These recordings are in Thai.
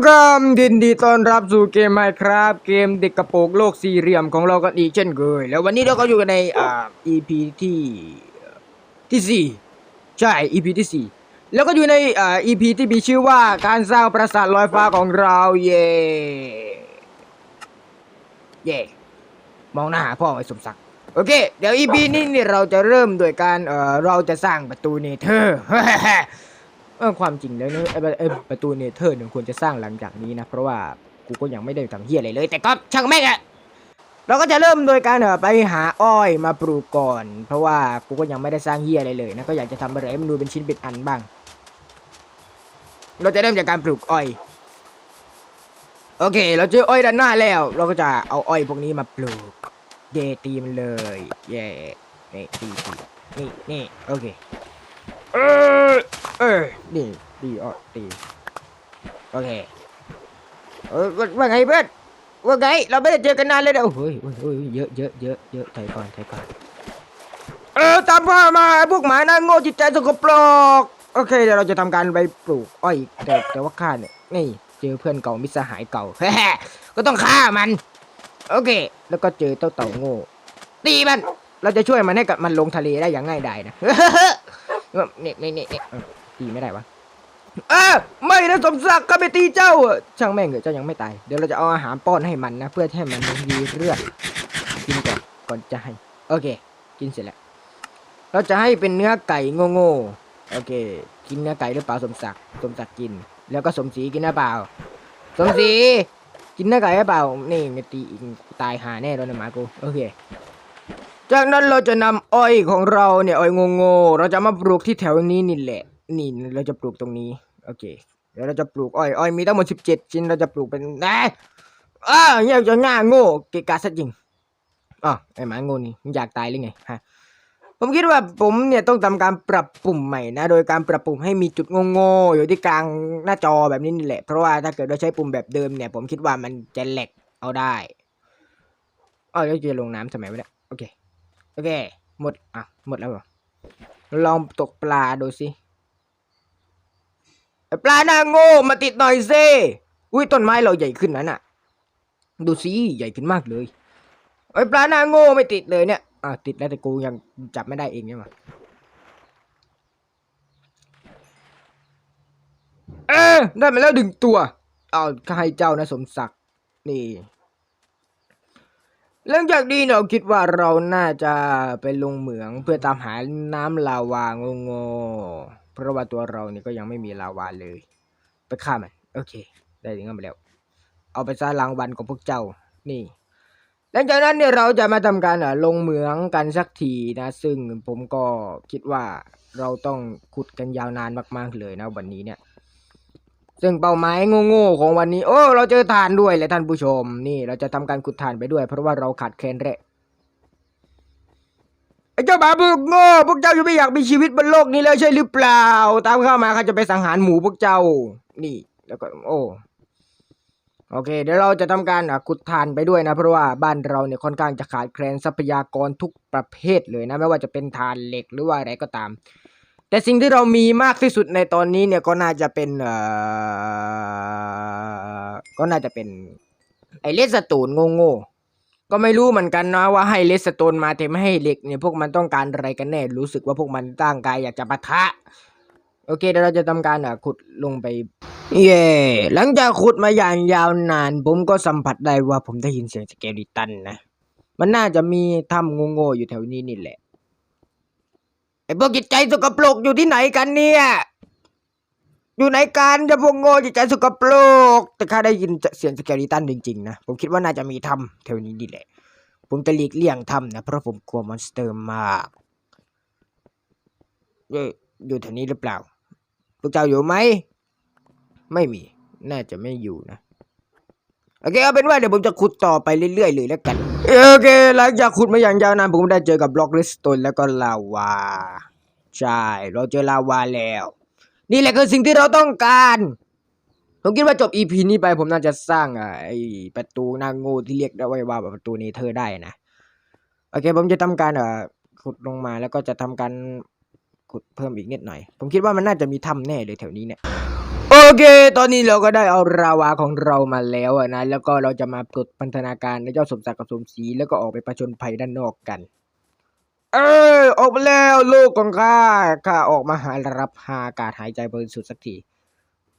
Welcome ดินดีต้อนรับสู่เกม Minecraft เกมเด็กกระโปรงโลกสี่เหลี่ยมของเรากันอีกเช่นเคย แล้ววันนี้เราก็อยู่กันในอ่า EP ที่ที่สี่ใช่ EP ที่สี่แล้วก็อยู่ในอ่า EP ที่มีชื่อว่าการสร้างปราสาทลอยฟ้าของเราเย่เย่มองหน้าหาพ่อไอ้สมศักดิ์โอเค เดี๋ยว EP นี้เนี่ยเราจะเริ่มโดยการเอ่อเราจะสร้างประตูเนเธอร์ เออความจริงแล้วเนี่ยไอ้ไอ้ประตูเนเธอร์เนี่ยควรจะสร้างหลังจากนี้นะ เพราะว่ากูก็ยังไม่ได้ทำเฮียอะไรเลย แต่ก็ช่างแม่งอะเราก็จะเริ่มโดยการเออไปหาอ้อยมาปลูกก่อน เพราะว่ากูก็ยังไม่ได้สร้างเฮียอะไรเลยนะก็อยากจะทำอะไรให้มันดูเป็นชิ้นเป็นอันบ้าง เราจะเริ่มจากการปลูกอ้อย โอเค เราเจออ้อยด้านหน้าแล้ว เราก็จะเอาอ้อยพวกนี้มาปลูกเยตีมันเลยเย่นี่ตีตีนี่นี่โอเคเออ เออนี่ดีอะตีโอเคเออว่าว่าไงเพื่อนว่าไงเราไม่ได้เจอกันนานเลยนะโอ้โหเฮ้ยเฮ้ยเยอะเยอะเยอะเยอะถอยก่อนถอยก่อนเออตามพ่อมาพวกหมาหน้าโง่จิตใจสกปรกโอเคเดี๋ยวเราจะทำการไปปลูกอ้อยแต่แต่ว่าข้าเนี่ยนี่เจอเพื่อนเก่ามิสหายเก่าก็ต้องฆ่ามัน โอเค แล้วก็เจอเจ้าเต่าโง่ตีมันเราจะช่วยมันให้กับมันลงทะเลได้อย่างง่ายดายนะนี่นี่นี่นี่เออ ตีไม่ได้วะเออไม่นะสมศักดิ์ข้าไปตีเจ้าอะช่างแม่งเถอะเจ้ายังไม่ตาย เดี๋ยวเราจะเอาอาหารป้อนให้มันนะ เพื่อให้มันมีเลือดกินก่อนก่อนจะให้ โอเค กินเสร็จแล้ว เราจะให้เป็นเนื้อไก่โง่ๆ โอเค กินเนื้อไก่หรือเปล่าสมศักดิ์ สมศักดิ์กิน แล้วก็สมศรีกินหรือเปล่า สมศรีกินเนื้อไก่หรือเปล่า นี่ไม่ตีอีกตายหาแน่แล้วนะหมากู โอเคจากนั้นเราจะนำอ้อยของเราเนี่ยอ้อยโง่ๆเราจะมาปลูกที่แถวนี้นี่แหละ นี่เราจะปลูกตรงนี้โอเคเดี๋ยวเราจะปลูกอ้อยอ้อยมีทั้งหมดสิบเจ็ดชิ้นเราจะปลูกเป็นนะอ้าเนี่ยจะง่าโง่เกะกะซะจริงอ๋อไอหมาโง่นี่มึงอยากตายหรือไงฮะผมคิดว่าผมเนี่ยต้องทำการปรับปุ่มใหม่นะ โดยการปรับปุ่มให้มีจุดโง่ๆอยู่ที่กลางหน้าจอแบบนี้นี่แหละ เพราะว่าถ้าเกิดเราใช้ปุ่มแบบเดิมเนี่ย ผมคิดว่ามันจะแหลกเอาได้อ๋อแล้วจะลงน้ำทำไมวะเนี่ยโอเคโอเค หมดอะหมดแล้วเหรอลองตกปลาดูสิ ปลาหน้าโง่มาติดหน่อยสิอุ้ยต้นไม้เราใหญ่ขึ้นนั้นน่ะ ดูสิใหญ่ขึ้นมากเลยไอ้ปลาหน้าโง่ไม่ติดเลยเนี่ยอะติดแล้วแต่กูยังจับไม่ได้เองใช่ไหมเออได้มาแล้วดึงตัว เอาให้เจ้านะสมศักดิ์นี่หลังจากนี้เราคิดว่าเราน่าจะไปลงเหมืองเพื่อตามหาน้ำลาวาโง่ เพราะว่าตัวเรานี่ก็ยังไม่มีลาวาเลย ไปฆ่ามัน โอเค ได้ถึงกันไปแล้ว เอาไปซะรางวัลของพวกเจ้า นี่ หลังจากนั้นเนี่ยเราจะมาทำการลงเหมืองกันสักทีนะ ซึ่งผมก็คิดว่าเราต้องขุดกันยาวนานมากๆเลยนะวันนี้เนี่ย ซึ่งเป้าหมายโง่ๆของวันนี้ โอ้ เราเจอถ่านด้วยเลยท่านผู้ชม นี่ เราจะทำการขุดถ่านไปด้วย เพราะว่าเราขาดแคลนแร่ ไอ้เจ้าบาพวกโง่พวกเจ้าอยู่ไม่อยากมีชีวิตบนโลกนี้แล้วใช่หรือเปล่า ตามเข้ามาเขาจะไปสังหารหมูพวกเจ้า นี่ แล้วก็ โอ้โอเค เดี๋ยวเราจะทำการขุดถ่านไปด้วยนะ เพราะว่าบ้านเราเนี่ยค่อนข้างจะขาดแคลนทรัพยากรทุกประเภทเลยนะ ไม่ว่าจะเป็นถ่านเหล็กหรือว่าอะไรก็ตาม แต่สิ่งที่เรามีมากที่สุดในตอนนี้เนี่ยก็น่าจะเป็นเอ่อก็น่าจะเป็น ไอเลสโตนโง่ๆ ก็ไม่รู้เหมือนกันนะว่าให้เลสโตนมาแต่ไม่ให้เหล็กเนี่ยพวกมันต้องการอะไรกันแน่รู้สึกว่าพวกมันตั้งกายอยากจะปะทะ โอเคเดี๋ยวเราจะทำการขุดลงไป เย่หลังจากขุดมาอย่างยาวนาน ผมก็สัมผัสได้ว่าผมได้ยินเสียงสเกลิตันนะ มันน่าจะมีถ้ำโง่ๆอยู่แถวนี้นี่แหละไอ้พวกจิตใจสกปรกอยู่ที่ไหนกันเนี่ย อยู่ไหนกันจะพวกโง่จิตใจสกปรกแต่ข้าได้ยินเสียงสเกลิตันจริงๆนะ ผมคิดว่าน่าจะมีถ้ำแถวนี้นี่แหละ ผมจะหลีกเลี่ยงถ้ำนะ เพราะผมกลัวมอนสเตอร์มากเอ้ยอยู่แถวนี้หรือเปล่า พวกเจ้าอยู่ไหม ไม่มี น่าจะไม่อยู่นะ โอเคเอาเป็นว่าเดี๋ยวผมจะขุดต่อไปเรื่อยๆเลยแล้วกัน โอเค หลังจากขุดมาอย่างยาวนานผมได้เจอกับบล็อกริสโตนแล้วก็ลาวา ใช่ เราเจอลาวาแล้ว นี่แหละคือสิ่งที่เราต้องการ ผมคิดว่าจบ EP นี้ไปผมน่าจะสร้างอะไอประตูหนางง่ที่เรียกได้ว่าประตูเนเธอได้นะ โอเค ผมจะทำการเอ่อขุดลงมาแล้วก็จะทำการขุดเพิ่มอีกนิดหน่อย ผมคิดว่ามันน่าจะมีถ้ำแน่เลยแถวนี้เนี่ยโอเค ตอนนี้เราก็ได้เอาราวาของเรามาแล้วนะ แล้วก็เราจะมาปลดพันธนาการในเจ้าสมศักดิ์กับสมศรีแล้วก็ออกไปประชนภัยด้านนอกกัน เออออกมาแล้วลูกของข้าข้าออกมาหารับหาอากาศหายใจบริสุทธิ์สักที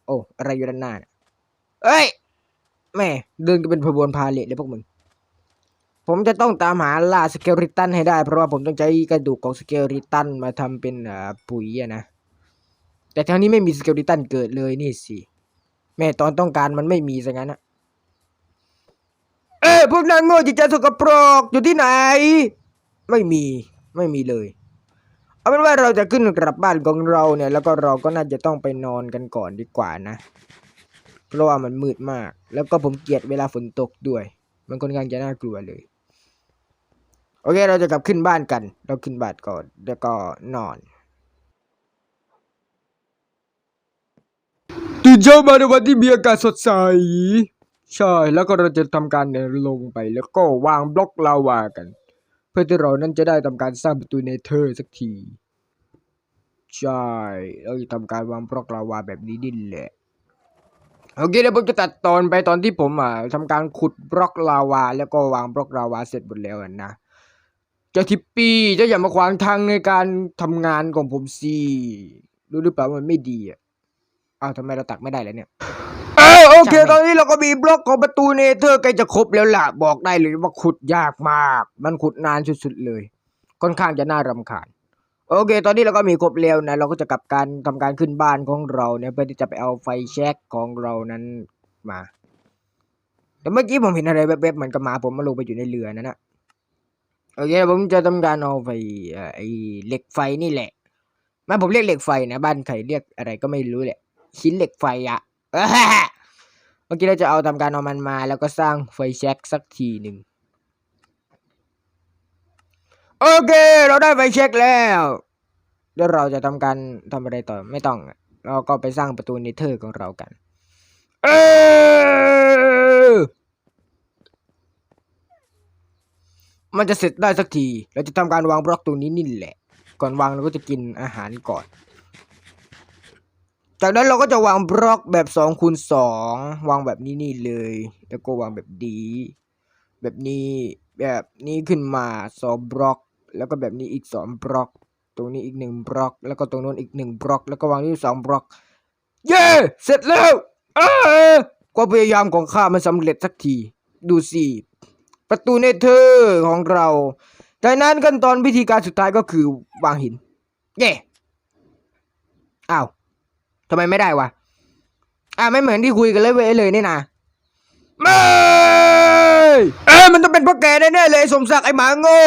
โอ้อะไรอยู่ด้านหน้าน่ะเอ้ยแม่เดินกันเป็นขบวนพาเลทเลยพวกมึงผมจะต้องตามหาล่าสเกลริตันให้ได้ เพราะว่าผมต้องใช้กระดูกของสเกลริตันมาทำเป็นปุ๋ยนะแต่ทางนี้ไม่มีสเกลริตันเกิดเลยนี่สิแม่ตอนต้องการมันไม่มีซะงั้นอะเอ้ยพวกนางโง่จิตใจสกปรกอยู่ที่ไหน ไม่มี ไม่มีเลย เอาเป็นว่าเราจะขึ้นกลับบ้านของเราเนี่ย แล้วก็เราก็น่าจะต้องไปนอนกันก่อนดีกว่านะ เพราะว่ามันมืดมาก แล้วก็ผมเกลียดเวลาฝนตกด้วย มันค่อนข้างจะน่ากลัวเลย โอเค เราจะกลับขึ้นบ้านกัน เราขึ้นบ้านก่อนแล้วก็นอนตื่นเช้ามาในวันที่มีอากาศสดใสใช่ แล้วก็เราจะทำการเดินลงไปแล้วก็วางบล็อกลาวากัน พื่อที่เรานั้นจะได้ทำการสร้างประตูเนเธอร์สักที ใช่เราจะทำการวางบล็อกลาวาแบบนี้นี่แหละโอเคเดี๋ยวผมจะตัดตอนไปตอนที่ผมอะทำการขุดบล็อกลาวา แล้วก็วางบล็อกลาวาเสร็จหมดแล้วนะเจ้าทิปปี้เจ้าอย่ามาขวางทางในการทำงานของผมสิรู้หรือเปล่ามันไม่ดีอะอ้าวทำไมเราตักไม่ได้แล้วเนี่ย ออโอเคตอนนี้เราก็มีบล็อกของประตูเนเธอร์ใกล้จะครบแล้วล่ะ บอกได้เลยว่าขุดยากมาก มันขุดนานสุดๆเลย ค่อนข้างจะน่ารำคาญ โอเค ตอนนี้เราก็มีครบแล้วนะ เราก็จะกลับการทำการขึ้นบ้านของเราเนี่ยเพื่อที่จะไปเอาไฟแช็กของเรานั้นมา แต่เมื่อกี้ผมเห็นอะไรแวบๆเหมือนกับหมาผมมาลงไปอยู่ในเรือนั่นนะโอเคผมจะทำการเอาไฟเอ่อไอเหล็กไฟนี่แหละไมาผมเรียกเหล็กไฟนะบ้านใครเรียกอะไรก็ไม่รู้แหละชิ้นเหล็กไฟอะ เมื่อกี้เราจะเอาทำการเอามันมา แล้วก็สร้างไฟแช็กสักทีหนึ่งโอเค เราได้ไฟแช็กแล้วเดี๋ยวเราจะทำการทำอะไรต่อไม่ต้อง เราก็ไปสร้างประตูเนเธอร์ของเรากัน เออมันจะเสร็จได้สักที เราจะทำการวางบล็อกตรงนี้นี่แหละ ก่อนวางเราก็จะกินอาหารก่อน จากนั้นเราก็จะวางบล็อกแบบสองคูณสองวางแบบนี้นี่เลย แล้วก็วางแบบดีแบบนี้แบบนี้ขึ้นมาสองบล็อก แล้วก็แบบนี้อีกสองบล็อก ตรงนี้อีกหนึ่งบล็อก แล้วก็ตรงโน้นอีกหนึ่งบล็อก แล้วก็วางที่สองบล็อก เย้เสร็จแล้วเออความพยายามของข้ามันสำเร็จสักที ดูสิประตูเนเธอร์ของเราจากนั้นขั้นตอนพิธีการสุดท้ายก็คือวางหิน เย้อ้าว ทำไมไม่ได้วะ อ่าไม่เหมือนที่คุยกันเลยเว้ยเลยนี่นะไม่เอ้ยมันต้องเป็นพวกแกแน่ๆเลยสมศักดิ์ไอ้หมาโง่